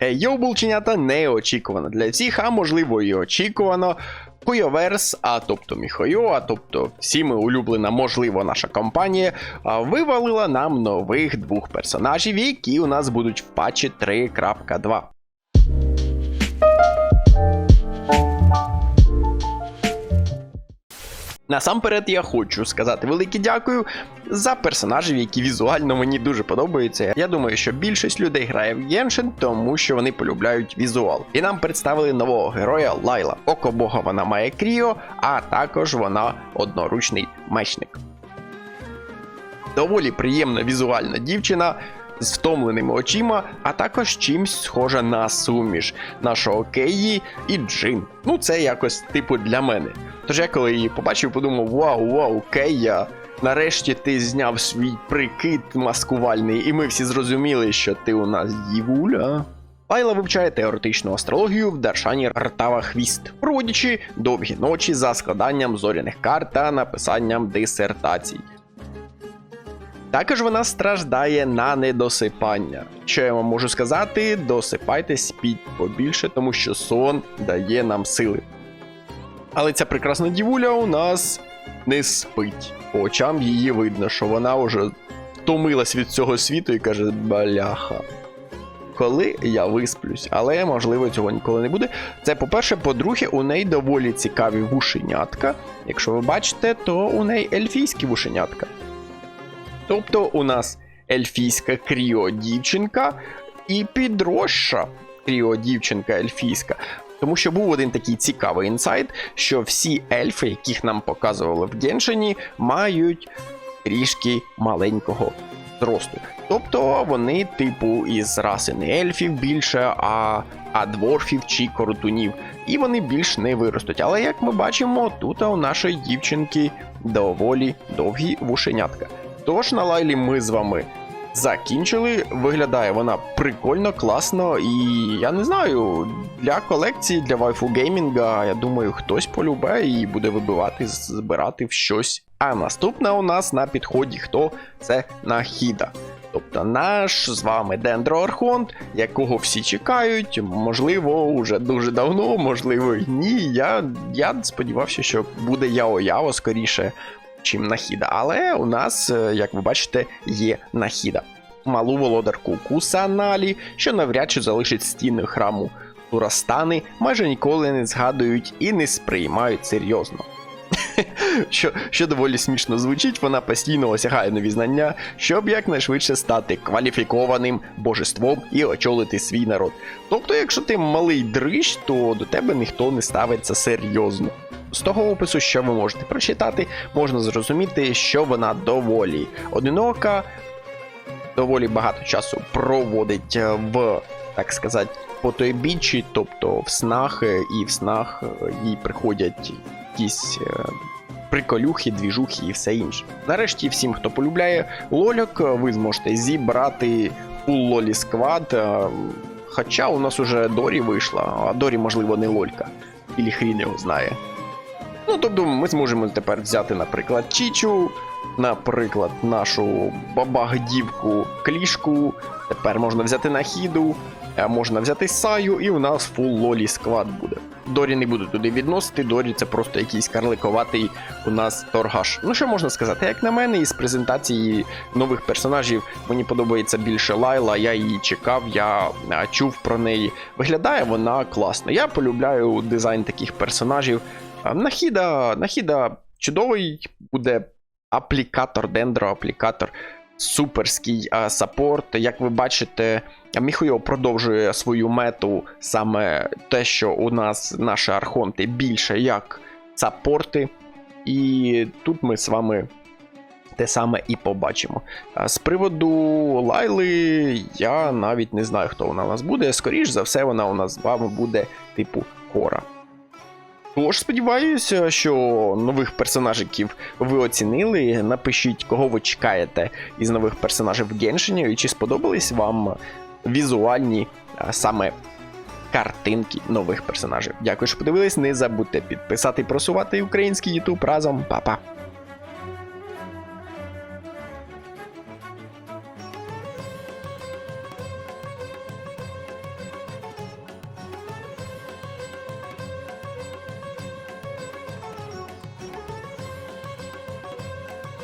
Йоу, булченята неочікувано для всіх, а можливо і очікувано. Хуйоверс, а тобто Міхойо, а тобто всіми улюблена, можливо, наша компанія, вивалила нам нових двох персонажів, які у нас будуть в патчі 3.2. Насамперед я хочу сказати велике дякую за персонажів, які візуально мені дуже подобаються. Я думаю, що більшість людей грає в Genshin, тому що вони полюбляють візуал. І нам представили нового героя Лайла. Око Бога вона має Кріо, а також вона одноручний мечник. Доволі приємна візуальна дівчина. З втомленими очима, а також чимсь схожа на суміш нашого Кеї і Джин. Ну, це якось типу для мене. Тож я коли її побачив, подумав: вау, вау, Кея, нарешті ти зняв свій прикид маскувальний, і ми всі зрозуміли, що ти у нас дівуля. Лайла вивчає теоретичну астрологію в Даршані Ртава Хвіст, проводячи довгі ночі за складанням зоряних карт та написанням дисертацій. Також вона страждає на недосипання. Що я вам можу сказати, досипайте, спіть побільше, тому що сон дає нам сили. Але ця прекрасна дівуля у нас не спить. По очам її видно, що вона вже втомилась від цього світу і каже: Баляха. Коли я висплюсь, але можливо цього ніколи не буде. Це по-перше, по-друге, у неї доволі цікаві вушенятка. Якщо ви бачите, то у неї ельфійські вушенятка. Тобто у нас ельфійська кріо дівчинка і підросша кріо дівчинка ельфійська. Тому що був один такий цікавий інсайт, що всі ельфи, яких нам показували в Геншині, мають трішки маленького зросту. Тобто вони, типу, із раси не ельфів більше, а, а дворфів чи коротунів. І вони більш не виростуть. Але як ми бачимо, тут у нашої дівчинки доволі довгі вушенятка. Тож на лайлі ми з вами закінчили. Виглядає вона прикольно, класно, і я не знаю, для колекції, для вайфу геймінга, я думаю, хтось полюбе і буде вибивати, збирати в щось. А наступна у нас на підході хто? Це Нахіда. Тобто наш з вами Дендроархонт, якого всі чекають, можливо, уже дуже давно, можливо, ні. Я, я сподівався, що буде Яо-Яо скоріше, чим Нахіда. Але у нас, е, як ви бачите, є Нахіда. Малу володарку Кусаналі, що навряд чи залишить стіни храму Турастани, майже ніколи не згадують і не сприймають серйозно. Що, що доволі смішно звучить, вона постійно осягає нові знання, щоб якнайшвидше стати кваліфікованим божеством і очолити свій народ. Тобто, якщо ти малий дрищ, то до тебе ніхто не ставиться серйозно. З того опису, що ви можете прочитати, можна зрозуміти, що вона доволі одинока, доволі багато часу проводить е, в, так сказати, потойбіччі, тобто в снах, е, і в снах е, їй приходять якісь е, приколюхи, двіжухи і все інше. Нарешті, всім, хто полюбляє лольок, ви зможете зібрати фул лолі сквад. е, Хоча у нас уже Дорі вийшла, а Дорі, можливо, не лолька. Ілі хрін його знає. Ну, тобто, ми зможемо тепер взяти, наприклад, Чічу, наприклад, нашу бабагдівку клішку. Тепер можна взяти Нахіду, можна взяти Саю, і у нас фул лолі сквад буде. Дорі не буду туди відносити, Дорі це просто якийсь карликоватий у нас торгаш. Ну що можна сказати, як на мене, із презентації нових персонажів мені подобається більше Лайла, я її чекав, я чув про неї. Виглядає вона класно. Я полюбляю дизайн таких персонажів. Нахіда, Нахіда чудовий буде аплікатор, дендроаплікатор. Суперський а, саппорт. Як ви бачите, Міхойо продовжує свою мету саме те, що у нас наші архонти більше як саппорти. І тут ми з вами те саме і побачимо. З приводу Лайли, я навіть не знаю, хто вона у нас буде. Скоріш за все, вона у нас з вами буде типу Кора. Тож сподіваюся, що нових персонажиків ви оцінили. Напишіть, кого ви чекаєте із нових персонажів в Геншині, і чи сподобались вам візуальні саме картинки нових персонажів. Дякую, що подивились. Не забудьте підписати і просувати український YouTube разом. Па-па!